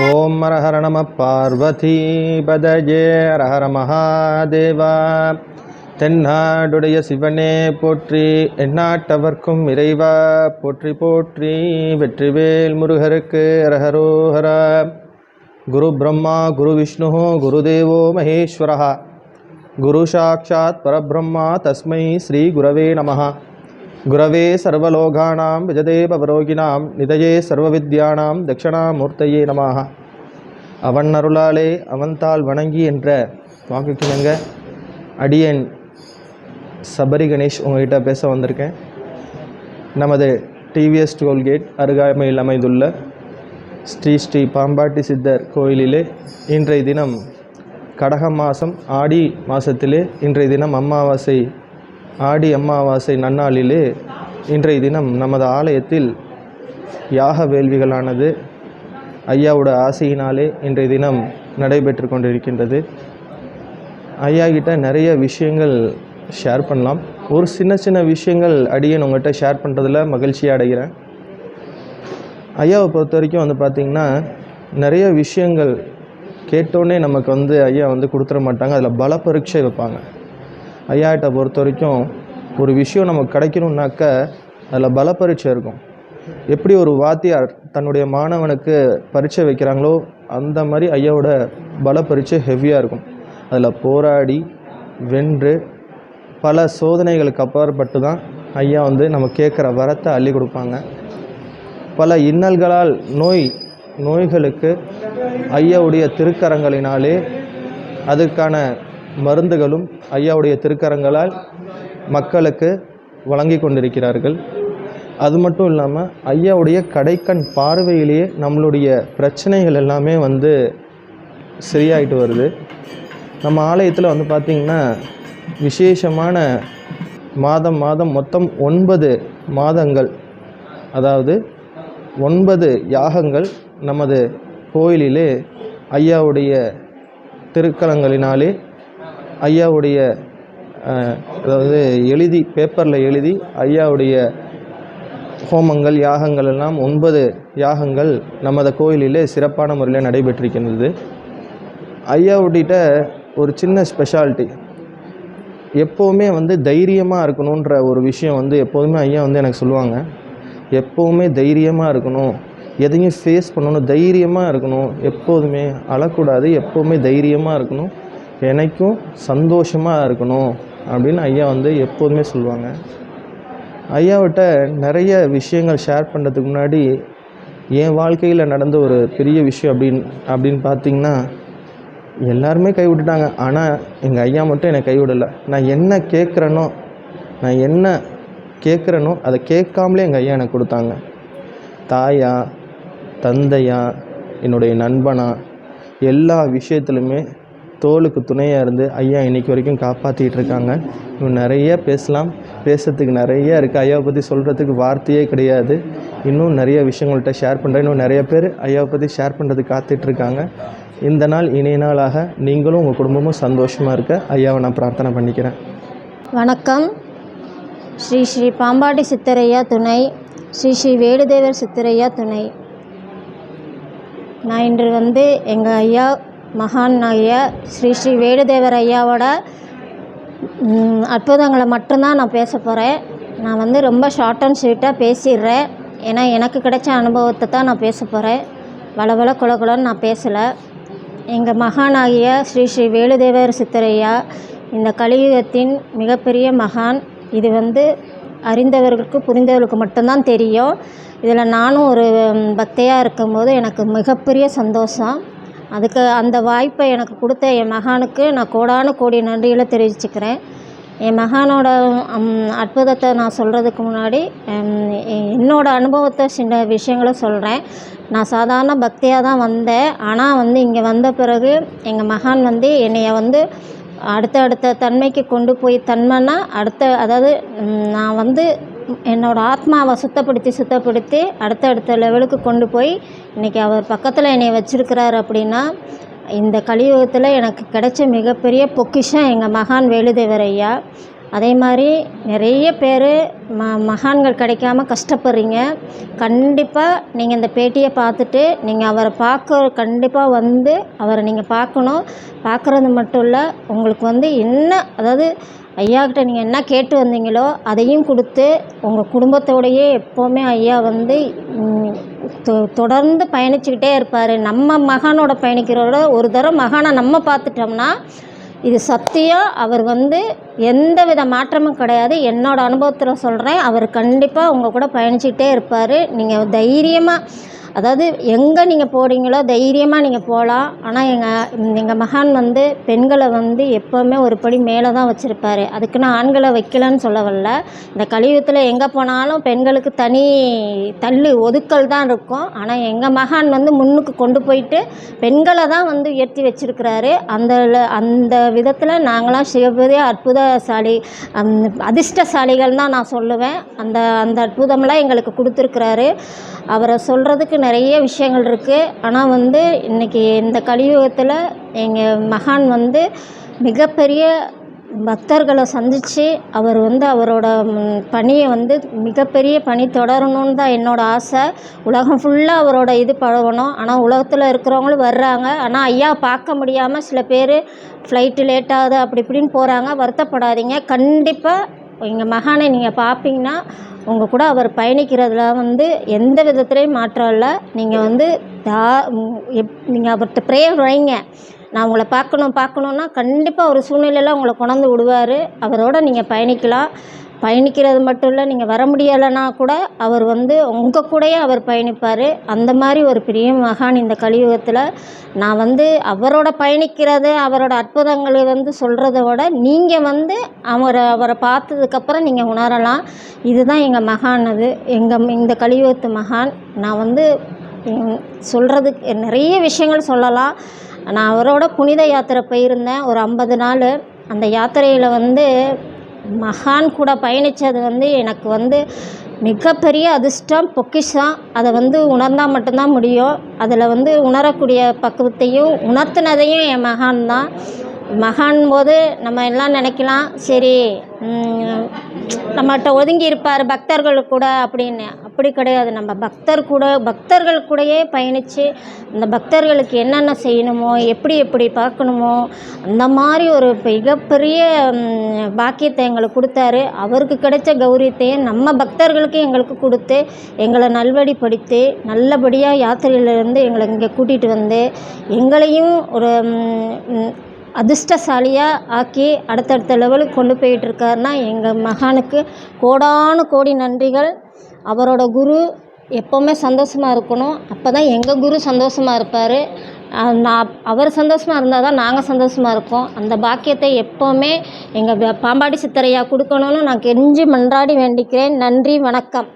ஓம் ஹரஹர நம பார்வதி பதஜே ஹரஹர மகாதேவா தென்னாடுடைய சிவனே போற்றி எந்நாட்டவர்க்கும் இறைவா. போற்றி போற்றி வெற்றிவேல் முருகருக்கு ஹரஹரோஹரா குரு பிரம்மா குரு விஷ்ணு குரு தேவோ மகேஸ்வரः குரு சாட்சாத் பரபிரம்மா தஸ்மை ஸ்ரீ குரவே நமஹா. குரவே சர்வலோகானாம் விஜதேபவரோகிணாம் நிதயே சர்வவித்யானாம் தட்சிணாமூர்த்தையே நமாக அவன் அருளாலே அவன்தாள் வணங்கி என்ற வாக்குக்கிணங்க அடியன் சபரி கணேஷ் உங்ககிட்ட பேச வந்திருக்கேன். நமது டிவிஎஸ் டோல்கேட் அருகாமையில் அமைந்துள்ள ஸ்ரீ ஸ்ரீ பாம்பாட்டி சித்தர் கோயிலிலே இன்றைய தினம் கடக மாதம் ஆடி மாதத்திலே இன்றைய தினம் அமாவாசை ஆடி அமாவாசை நன்னாளிலே இன்றைய தினம் நமது ஆலயத்தில் யாக வேள்விகளானது ஐயாவோட ஆசையினாலே இன்றைய தினம் நடைபெற்று கொண்டிருக்கின்றது. ஐயா கிட்ட நிறைய விஷயங்கள் ஷேர் பண்ணலாம். ஒரு சின்ன சின்ன விஷயங்கள் அடியன் உங்கள்கிட்ட ஷேர் பண்ணுறதுல மகிழ்ச்சியாக அடைகிறேன். ஐயாவை பொறுத்த வரைக்கும் வந்து பார்த்திங்கன்னா நிறைய விஷயங்கள் கேட்டோன்னே நமக்கு வந்து ஐயா வந்து கொடுத்துட மாட்டாங்க. அதில் பல பரீட்சை வைப்பாங்க. ஐயாட்ட பொறுத்த வரைக்கும் ஒரு விஷயம் நமக்கு கிடைக்கணுன்னாக்க அதில் பல பரீட்சை இருக்கும். எப்படி ஒரு வாத்தியார் தன்னுடைய மாணவனுக்கு பரீட்சை வைக்கிறாங்களோ அந்த மாதிரி ஐயாவோட பல பரீட்சை ஹெவியாக இருக்கும். அதில் போராடி வென்று பல சோதனைகளுக்கு அப்பாற்பட்டு தான் ஐயா வந்து நம்ம கேட்குற வரத்தை அள்ளி கொடுப்பாங்க. பல இன்னல்களால் நோய் நோய்களுக்கு ஐயாவுடைய திருக்கரங்களினாலே அதுக்கான மருந்துகளும் ஐயாவுடைய திருக்கரங்களால் மக்களுக்கு வழங்கி கொண்டிருக்கிறார்கள். அது மட்டும் இல்லாமல் ஐயாவுடைய கடைக்கண் பார்வையிலேயே நம்மளுடைய பிரச்சனைகள் எல்லாமே வந்து சரியாயிட்டு வருது. நம்ம ஆலயத்தில் வந்து பார்த்திங்கன்னா விசேஷமான மாதம் மாதம் மொத்தம் ஒன்பது மாதங்கள் அதாவது ஒன்பது யாகங்கள் நமது கோயிலிலே ஐயாவுடைய திருக்கலங்களினாலே ஐயாவுடைய அதாவது எழுதி பேப்பரில் எழுதி ஐயாவுடைய ஹோமங்கள் யாகங்கள் எல்லாம் ஒன்பது யாகங்கள் நமது கோயிலிலே சிறப்பான முறையில் நடைபெற்றிருக்கின்றது. ஐயாவுடிட்ட ஒரு சின்ன ஸ்பெஷாலிட்டி எப்போவுமே வந்து தைரியமாக இருக்கணுன்ற ஒரு விஷயம் வந்து எப்போதுமே ஐயா வந்து எனக்கு சொல்லுவாங்க. எப்போவுமே தைரியமாக இருக்கணும். எதையும் ஃபேஸ் பண்ணணும் தைரியமாக இருக்கணும். எப்போதுமே அழக்கூடாது எப்போவுமே தைரியமாக இருக்கணும். எனக்கும் சந்தோஷமாக இருக்கணும் அப்படின்னு ஐயா வந்து எப்போதுமே சொல்லுவாங்க. ஐயாவிட்ட நிறைய விஷயங்கள் ஷேர் பண்ணுறதுக்கு முன்னாடி என் வாழ்க்கையில் நடந்த ஒரு பெரிய விஷயம் அப்படின்னு அப்படின்னு பார்த்தீங்கன்னா எல்லாருமே கைவிட்டுட்டாங்க ஆனால் எங்கள் ஐயா மட்டும் என்னை கைவிடலை நான் என்ன கேட்குறேனோ நான் என்ன கேட்குறேனோ அதை கேட்காமலே எங்கள் ஐயா எனக்கு கொடுத்தாங்க. தாயா தந்தையா என்னுடைய நண்பனா எல்லா விஷயத்துலையுமே தோளுக்கு துணையாக இருந்து ஐயா இன்றைக்கி வரைக்கும் காப்பாற்றிட்டு இருக்காங்க. இன்னும் நிறைய பேசலாம். பேசுறதுக்கு நிறைய இருக்குது ஐயாவை பற்றி சொல்கிறதுக்கு வார்த்தையே கிடையாது. இன்னும் நிறைய விஷயங்கள்கிட்ட ஷேர் பண்ணுறேன் இன்னும் நிறைய பேர் ஐயாவை பற்றி ஷேர் பண்ணுறதுக்கு காத்துட்ருக்காங்க இந்த நாள் இணைய நாளாக நீங்களும் உங்கள் குடும்பமும் சந்தோஷமாக இருக்க ஐயாவை நான் பிரார்த்தனை பண்ணிக்கிறேன். வணக்கம். ஸ்ரீ ஸ்ரீ பாம்பாட்டி சித்தரையா துணை ஸ்ரீ ஸ்ரீ வேடுதேவர் சித்தரையா துணை. நான் இன்று வந்து எங்கள் ஐயா மகான் ஐயா ஸ்ரீ ஸ்ரீ வேடுதேவர் ஐயாவோட அற்புதங்களை மட்டும்தான் நான் பேச போகிறேன் நான் வந்து ரொம்ப ஷார்ட் அண்ட் ஸ்வீட்டாக பேசிடுறேன். ஏன்னா எனக்கு கிடைச்ச அனுபவத்தை தான் நான் பேச போகிறேன் வளவள குலகுலன்னு நான் பேசலை. எங்கள் மகானாகிய ஸ்ரீ ஸ்ரீ வேலுதேவர் சித்தரையா இந்த கலியுகத்தின் மிகப்பெரிய மகான். இது வந்து அறிந்தவர்களுக்கு புரிந்தவர்களுக்கு மட்டும்தான் தெரியும். இதில் நானும் ஒரு பக்தையாக இருக்கும்போது எனக்கு மிகப்பெரிய சந்தோஷம். அதுக்கு அந்த வாய்ப்பை எனக்கு கொடுத்த என் மகானுக்கு நான் கோடான கோடி நன்றிகளை தெரிவிச்சுக்கிறேன். என் மகானோட அற்புதத்தை நான் சொல்கிறதுக்கு முன்னாடி என்னோடய அனுபவத்தை சில விஷயங்களை சொல்கிறேன் நான் சாதாரண பக்தியாக தான் வந்தேன். ஆனால் வந்து இங்கே வந்த பிறகு எங்கள் மகான் வந்து என்னைய வந்து அடுத்த அடுத்த தன்மைக்கு கொண்டு போய் தன்மைன்னா அடுத்த அதாவது நான் வந்து என்னோடய ஆத்மாவை சுத்தப்படுத்தி சுத்தப்படுத்தி அடுத்த அடுத்த லெவலுக்கு கொண்டு போய் இன்றைக்கி அவர் பக்கத்தில் என்னை வச்சுருக்கிறார் அப்படின்னா இந்த கலியுகத்தில் எனக்கு கிடைச்ச மிகப்பெரிய பொக்கிஷம் எங்கள் மகான் வேலுதேவர் ஐயா. அதே மாதிரி நிறைய பேர் ம மகான்கள் கிடைக்காம கஷ்டப்படுறீங்க. கண்டிப்பாக நீங்கள் இந்த பேட்டியை பார்த்துட்டு நீங்கள் அவரை பார்க்க கண்டிப்பாக வந்து அவரை நீங்கள் பார்க்கணும். பார்க்குறது மட்டும் இல்லை உங்களுக்கு வந்து என்ன அதாவது ஐயாக்கிட்ட நீங்கள் என்ன கேட்டு வந்தீங்களோ அதையும் கொடுத்து உங்கள் குடும்பத்தோடையே எப்போவுமே ஐயா வந்து தொ- தொடர்ந்து பயணிச்சுக்கிட்டே இருப்பார். நம்ம மகானோட பயணிக்கிறோட ஒரு தடவை மகானை நம்ம பார்த்துட்டோம்னா இது சத்தியம் அவர் வந்து எந்த வித மாற்றமும் கிடையாது. என்னோடய அனுபவத்தில் சொல்கிறேன் அவர் கண்டிப்பாக உங்கள் கூட பயணிச்சுக்கிட்டே இருப்பார். நீங்கள் தைரியமாக அதாவது எங்கே நீங்கள் போகிறீங்களோ தைரியமாக நீங்கள் போகலாம் ஆனால் எங்கள் எங்கள் மகான் வந்து பெண்களை வந்து எப்போவுமே ஒரு படி மேலே தான் வச்சுருப்பாரு. அதுக்குன்னு ஆண்களை வைக்கலன்னு சொல்ல வரல இந்த கலியுகத்தில் எங்கே போனாலும் பெண்களுக்கு தனி தள்ளு ஒதுக்கல் தான் இருக்கும். ஆனால் எங்கள் மகான் வந்து முன்னுக்கு கொண்டு போயிட்டு பெண்களை தான் வந்து உயர்த்தி வச்சுருக்கிறாரு. அந்த அந்த விதத்தில் நாங்களாம் சிவபதி அற்புதசாலி அதிர்ஷ்டசாலிகள் தான் நான் சொல்லுவேன். அந்த அந்த அற்புதம்லாம் எங்களுக்கு கொடுத்துருக்குறாரு. அவரை சொல்கிறதுக்கு நிறைய விஷயங்கள் இருக்குது ஆனால் வந்து இன்றைக்கி இந்த கலியுகத்தில் எங்கள் மகான் வந்து மிகப்பெரிய பக்தர்களை சந்தித்து அவர் வந்து அவரோட பணியை வந்து மிகப்பெரிய பணி தொடரணும்னு தான் என்னோடய ஆசை. உலகம் ஃபுல்லாக அவரோட இது பழகணும் ஆனால் உலகத்தில் இருக்கிறவங்களும் வர்றாங்க. ஆனால் ஐயா பார்க்க முடியாமல் சில பேர் ஃப்ளைட்டு லேட்டாகுது அப்படி இப்படின்னு போகிறாங்க வருத்தப்படாதீங்க. கண்டிப்பாக எங்கள் மகானை நீங்கள் பார்ப்பீங்கன்னா உங்கள் கூட அவர் பயணிக்கிறதுல வந்து எந்த விதத்துலேயும் மாற்றம் இல்லை. நீங்கள் வந்து தா எப் நீங்கள் அவர்கிட்ட ப்ரேயர் வைங்க. நான் உங்களை பார்க்கணும் பார்க்கணுன்னா கண்டிப்பாக ஒரு சூழ்நிலையில் உங்களை கொண்டாந்து விடுவார். அவரோட நீங்கள் பயணிக்கலாம். பயணிக்கிறது மட்டும் இல்லை நீங்கள் வர முடியலைன்னா கூட அவர் வந்து உங்கள் கூடயே அவர் பயணிப்பார். அந்த மாதிரி ஒரு பெரிய மகான் இந்த கலியுகத்தில். நான் வந்து அவரோட பயணிக்கிறது அவரோட அற்புதங்களை வந்து சொல்கிறத விட நீங்கள் வந்து அவரை அவரை பார்த்ததுக்கப்புறம் நீங்கள் உணரலாம். இதுதான் எங்கள் மகான் அது. எங்கள் இந்த கலியுகத்து மகான். நான் வந்து சொல்கிறதுக்கு நிறைய விஷயங்கள் சொல்லலாம். நான் அவரோட புனித யாத்திரை போயிருந்தேன். ஒரு ஐம்பது நாள். அந்த யாத்திரையில் வந்து மகான் கூட பயணித்தது வந்து எனக்கு வந்து மிகப்பெரிய அதிர்ஷ்டம் பொக்கிஷம். அதை வந்து உணர்ந்தால் மட்டும்தான் முடியும். அதில் வந்து உணரக்கூடிய பக்குவத்தையும் உணர்த்தினதையும் என் மகான் தான். மகான் போது நம்ம எல்லாம் நினைக்கலாம் சரி நம்மகிட்ட ஒதுங்கி இருப்பார் பக்தர்கள் கூட அப்படின்னு. அப்படி கிடையாது. நம்ம பக்தர் கூட பக்தர்கள் கூடயே பயணித்து அந்த பக்தர்களுக்கு என்னென்ன செய்யணுமோ எப்படி எப்படி பார்க்கணுமோ அந்த மாதிரி ஒரு மிகப்பெரிய பாக்கியத்தை எங்களுக்கு கொடுத்தாரு. அவருக்கு கிடைச்ச கௌரியத்தையும் நம்ம பக்தர்களுக்கு எங்களுக்கு கொடுத்து எங்களை நல்வழிப்படுத்தி நல்லபடியாக யாத்திரையிலேருந்து எங்களை இங்கே கூட்டிகிட்டு வந்து எங்களையும் ஒரு அதிர்ஷ்டசாலியாக ஆக்கி அடுத்தடுத்த லெவலுக்கு கொண்டு போயிட்டுருக்காருன்னா எங்கள் மகானுக்கு கோடானு கோடி நன்றிகள். அவரோட குரு எப்போவுமே சந்தோஷமாக இருக்கணும். அப்போ தான் எங்கள் குரு சந்தோஷமாக இருப்பார். நான் அவர் சந்தோஷமாக இருந்தால் தான் நாங்கள் சந்தோஷமாக இருப்போம் அந்த பாக்கியத்தை எப்போவுமே எங்கள் பாம்பாடி சித்தரையா கொடுக்கணும்னு நான் கெஞ்சி மன்றாடி வேண்டிக்கிறேன். நன்றி வணக்கம்.